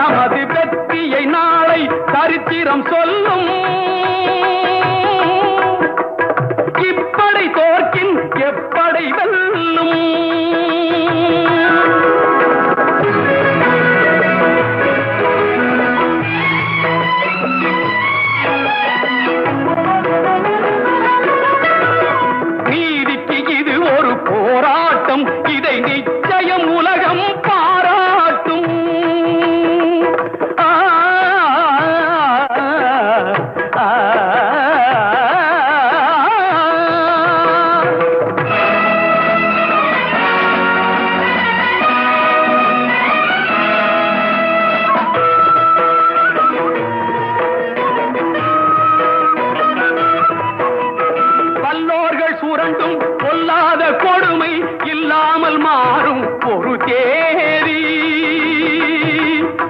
நமது வெற்றியை நாளை சரித்திரம் சொல்லும். இப்படை தோற்கின் எப்படை வெல்லும். நீதிக்கு இது ஒரு போராட்டம். இதை நீ புரண்டும் பொல்லாத கொடுமை இல்லாமல் மாறும்.